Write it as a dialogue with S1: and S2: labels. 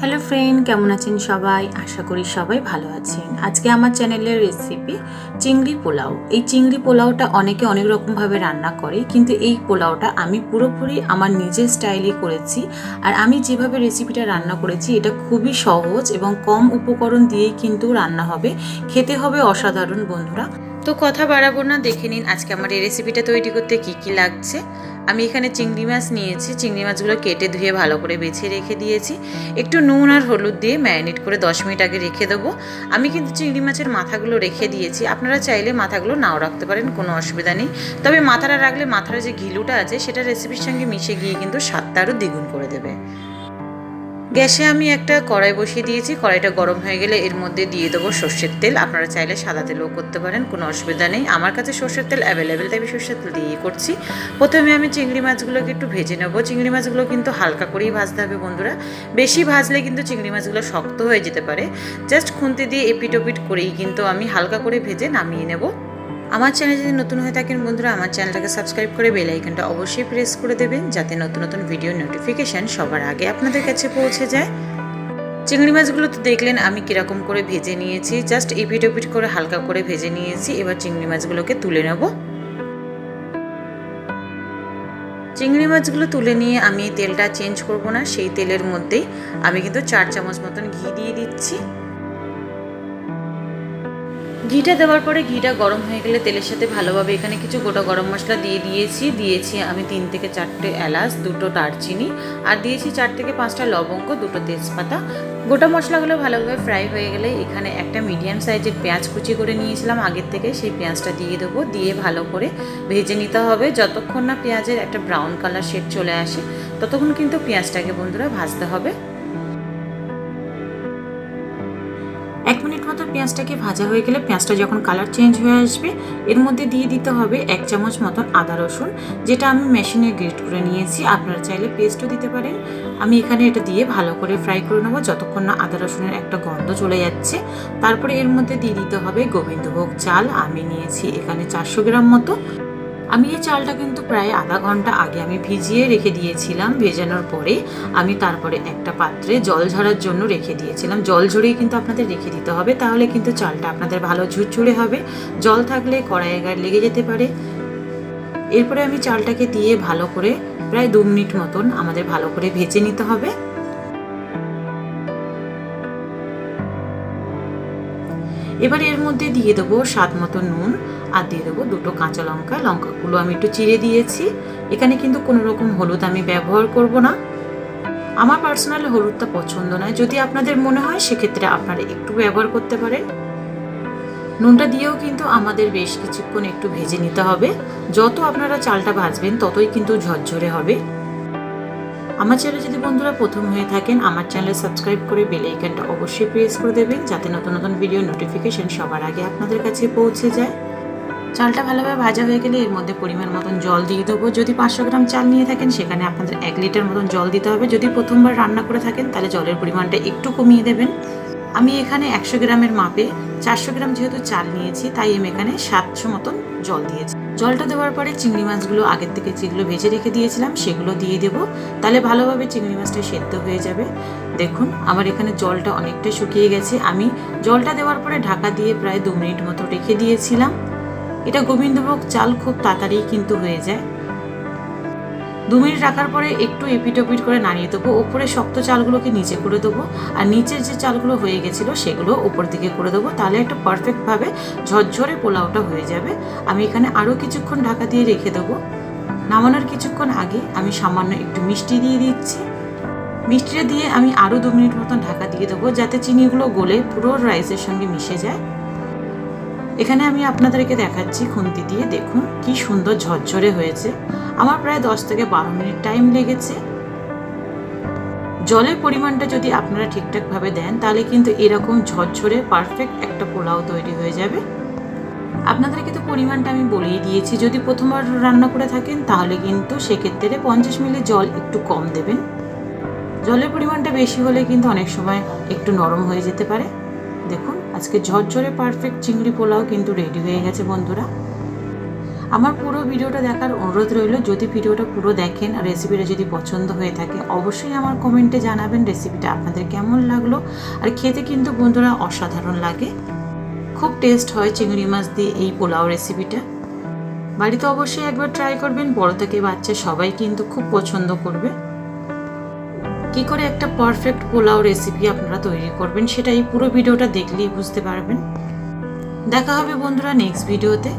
S1: Hello friend কেমন আছেন সবাই? আশা করি সবাই ভালো আছেন। আজকে আমার চ্যানেলের রেসিপি চিংড়ি পোলাও। এই চিংড়ি পোলাওটা অনেকে অনেক রকমভাবে রান্না করে, কিন্তু এই পোলাওটা আমি পুরোপুরি আমার নিজের স্টাইলে করেছি। আর আমি যেভাবে রেসিপিটা রান্না করেছি, এটা খুবই সহজ এবং কম উপকরণ দিয়েই কিন্তু রান্না হবে। খেতে হবে অসাধারণ, বন্ধুরা। তো কথা বাড়াবো না, দেখে নিন আজকে আমার এই রেসিপিটা তৈরি করতে কি কি লাগছে। আমি এখানে চিংড়ি মাছ নিয়েছি। চিংড়ি মাছগুলো কেটে ধুয়ে ভালো করে বেছে রেখে দিয়েছি। একটু নুন আর হলুদ দিয়ে ম্যারিনেট করে দশ মিনিট আগে রেখে দেবো। আমি কিন্তু চিংড়ি মাছের মাথাগুলো রেখে দিয়েছি। আপনারা চাইলে মাথাগুলো নাও রাখতে পারেন, কোনো অসুবিধা নেই। তবে মাথাটা রাখলে মাথার যে ঘিলুটা আছে, সেটা রেসিপির সঙ্গে মিশে গিয়ে কিন্তু স্বাদটা আরও দ্বিগুণ করে দেবে। গ্যাসে আমি একটা কড়াই বসিয়ে দিয়েছি, কড়াইটা গরম হয়ে গেলে এর মধ্যে দিয়ে দেবো সর্ষের তেল। আপনারা চাইলে সাদা তেলও করতে পারেন, কোনো অসুবিধা নেই। আমার কাছে সর্ষের তেল অ্যাভেলেবেল তাই আমি সর্ষের তেল দিয়ে করছি। প্রথমে আমি চিংড়ি মাছগুলোকে একটু ভেজে নেব। চিংড়ি মাছগুলো কিন্তু হালকা করেই ভাজতে হবে বন্ধুরা। বেশি ভাজলে কিন্তু চিংড়ি মাছগুলো শক্ত হয়ে যেতে পারে। জাস্ট খুন্তি দিয়ে এপিট ওপিট করেই কিন্তু আমি হালকা করে ভেজে নামিয়ে নেব। আমার চ্যানেল যদি নতুন হয়ে থাকেন বন্ধুরা, আমার চ্যানেলটাকে সাবস্ক্রাইব করে বেল আইকনটা অবশ্যই প্রেস করে দেবেন, যাতে নতুন নতুন ভিডিও নোটিফিকেশান সবার আগে আপনাদের কাছে পৌঁছে যায়। চিংড়ি মাছগুলো তো দেখলেন আমি কীরকম করে ভেজে নিয়েছি। জাস্ট এপিট ওপিট করে হালকা করে ভেজে নিয়েছি। এবার চিংড়ি মাছগুলোকে তুলে নেব। চিংড়ি মাছগুলো তুলে নিয়ে আমি তেলটা চেঞ্জ করব না। সেই তেলের মধ্যেই আমি কিন্তু চার চামচ মতন ঘি দিয়ে দিচ্ছি। ঘিটা দেওয়ার পরে ঘিটা গরম হয়ে গেলে তেলের সাথে ভালোভাবে এখানে কিছু গোটা গরম মশলা দিয়ে দিয়েছি। দিয়েছি আমি তিন থেকে চারটে এলাচ, দুটো দারচিনি আর দিয়েছি চার থেকে পাঁচটা লবঙ্গ, দুটো তেজপাতা। গোটা মশলাগুলো ভালোভাবে ফ্রাই হয়ে গেলে এখানে একটা মিডিয়াম সাইজের পেঁয়াজ কুচি করে নিয়েছিলাম আগের থেকে। সেই পেঁয়াজটা দিয়ে দেবো। দিয়ে ভালো করে ভেজে নিতে হবে। যতক্ষণ না পেঁয়াজের একটা ব্রাউন কালার শেড চলে আসে, ততক্ষণ কিন্তু পেঁয়াজটাকে বন্ধুরা ভাজতে হবে। এক মিনিট মতো পেঁয়াজটাকে ভাজা হয়ে গেলে পেঁয়াজটা যখন কালার চেঞ্জ হয়ে আসবে, এর মধ্যে দিয়ে দিতে হবে এক চামচ মতন আদা রসুন, যেটা আমি মেশিনে গ্রেট করে নিয়েছি। আপনারা চাইলে পেস্টও দিতে পারেন। আমি এখানে এটা দিয়ে ভালো করে ফ্রাই করে নেব, যতক্ষণ না আদা রসুনের একটা গন্ধ চলে যাচ্ছে। তারপরে এর মধ্যে দিয়ে দিতে হবে গোবিন্দভোগ চাল। আমি নিয়েছি এখানে চারশো গ্রাম মতো। আমি এই চালটা কিন্তু প্রায় আধা ঘণ্টা আগে আমি ভিজিয়ে রেখে দিয়েছিলাম, ভেজানোর পরে আমি তারপরে একটা পাত্রে জল ঝরার জন্য রেখে দিয়েছিলাম। জল ঝরিয়ে কিন্তু আপনাদের রেখে দিতে হবে, তাহলে কিন্তু চালটা আপনাদের ভালো ঝুরঝুরে হবে। জল থাকলে কড়াইয়ে গায়ে লেগে যেতে পারে। এরপরে আমি চালটাকে দিয়ে ভালো করে প্রায় দু মিনিট মতন আমাদের ভালো করে ভেজে নিতে হবে। এবার এর মধ্যে দিয়ে দেবো স্বাদ মতো নুন আর দিয়ে দেবো দুটো কাঁচা লঙ্কা। লঙ্কাগুলো আমি একটু চিড়ে দিয়েছি। এখানে কিন্তু কোনো রকম হলুদ আমি ব্যবহার করব না। আমার পার্সোনাল হলুদটা পছন্দ নয়। যদি আপনাদের মনে হয়, সেক্ষেত্রে আপনারা একটু ব্যবহার করতে পারেন। নুনটা দিয়েও কিন্তু আমাদের বেশ কিছুক্ষণ একটু ভেজে নিতে হবে। যত আপনারা চালটা ভাজবেন, ততই কিন্তু ঝরঝরে হবে। আমার চ্যানেলে যদি বন্ধুরা প্রথম হয়ে থাকেন, আমার চ্যানেলে সাবস্ক্রাইব করে বেল আইকনটা অবশ্যই প্রেস করে দেবেন, যাতে নতুন নতুন ভিডিও নোটিফিকেশন সবার আগে আপনাদের কাছে পৌঁছে যায়। চালটা ভালোভাবে ভাজা হয়ে গেলে এর মধ্যে পরিমাণ মতন জল দিয়ে দেবো। যদি পাঁচশো গ্রাম চাল নিয়ে থাকেন, সেখানে আপনাদের এক লিটার মতন জল দিতে হবে। যদি প্রথমবার রান্না করে থাকেন, তাহলে জলের পরিমাণটা একটু কমিয়ে দেবেন। আমি এখানে একশো গ্রামের মাপে চারশো গ্রাম যেহেতু চাল নিয়েছি, তাই আমি এখানে সাতশো মতন জল দিয়েছি। জলটা দেওয়ার পরে চিংড়ি মাছগুলো আগের থেকে যেগুলো ভেজে রেখে দিয়েছিলাম, সেগুলো দিয়ে দেবো। তাহলে ভালোভাবে চিংড়ি মাছটা সেদ্ধ হয়ে যাবে। দেখুন, আমার এখানে জলটা অনেকটা শুকিয়ে গেছে। আমি জলটা দেওয়ার পরে ঢাকা দিয়ে প্রায় দু মিনিট মতো রেখে দিয়েছিলাম। এটা গোবিন্দভোগ চাল খুব তাড়াতাড়ি কিন্তু হয়ে যায়। দু মিনিট রাখার পরে একটু এপিট ওপিট করে নাড়িয়ে দেবো। ওপরে শক্ত চালগুলোকে নিচে করে দেবো। আর নিচের যে চালগুলো হয়ে গেছিল সেগুলো ওপর দিকে করে দেবো। তাহলে একটা পারফেক্টভাবে ঝরঝরে পোলাওটা হয়ে যাবে। আমি এখানে আরও কিছুক্ষণ ঢাকা দিয়ে রেখে দেবো। নামানোর কিছুক্ষণ আগে আমি সামান্য একটু মিষ্টি দিয়ে দিচ্ছি। মিষ্টিটা দিয়ে আমি আরও দু মিনিট মতন ঢাকা দিয়ে দেবো যাতে চিনিগুলো গলে পুরো রাইসের সঙ্গে মিশে যায়। এখানে আমি আপনাদেরকে দেখাচ্ছি খুন্তি দিয়ে। দেখুন, কি সুন্দর ঝরঝরে হয়েছে। আমার প্রায় দশ থেকে বারো মিনিট টাইম লেগেছে। জলের পরিমাণটা যদি আপনারা ঠিকঠাকভাবে দেন, তাহলে কিন্তু এরকম ঝরঝরে পারফেক্ট একটা পোলাও তৈরি হয়ে যাবে। আপনাদেরকে তো পরিমাণটা আমি বলেই দিয়েছি, যদি প্রথমবার রান্না করে থাকেন, তাহলে কিন্তু সেক্ষেত্রে পঞ্চাশ মিলি জল একটু কম দেবেন। জলের পরিমাণটা বেশি হলে কিন্তু অনেক সময় একটু নরম হয়ে যেতে পারে। দেখুন, আজকে ঝরঝরে পারফেক্ট চিংড়ি পোলাও কিন্তু রেডি হয়ে গেছে বন্ধুরা। আমার পুরো ভিডিওটা দেখার অনুরোধ রইল, যদি ভিডিওটা পুরো দেখেন আর রেসিপিটা যদি পছন্দ হয়ে থাকে, অবশ্যই আমার কমেন্টে জানাবেন রেসিপিটা আপনাদের কেমন লাগল। আর খেতে কিন্তু বন্ধুরা অসাধারণ লাগে। খুব টেস্ট হয় চিংড়ি মাছ দিয়ে এই পোলাও রেসিপিটা বাড়িতে অবশ্যই একবার ট্রাই করবেন, বড় থেকে বাচ্চা সবাই কিন্তু খুব পছন্দ করবে। কি করে একটা পারফেক্ট পোলাও রেসিপি আপনারা তৈরি করবেন সেটা এই পুরো ভিডিওটা দেখলেই বুঝতে পারবেন। দেখা হবে বন্ধুরা নেক্সট ভিডিওতে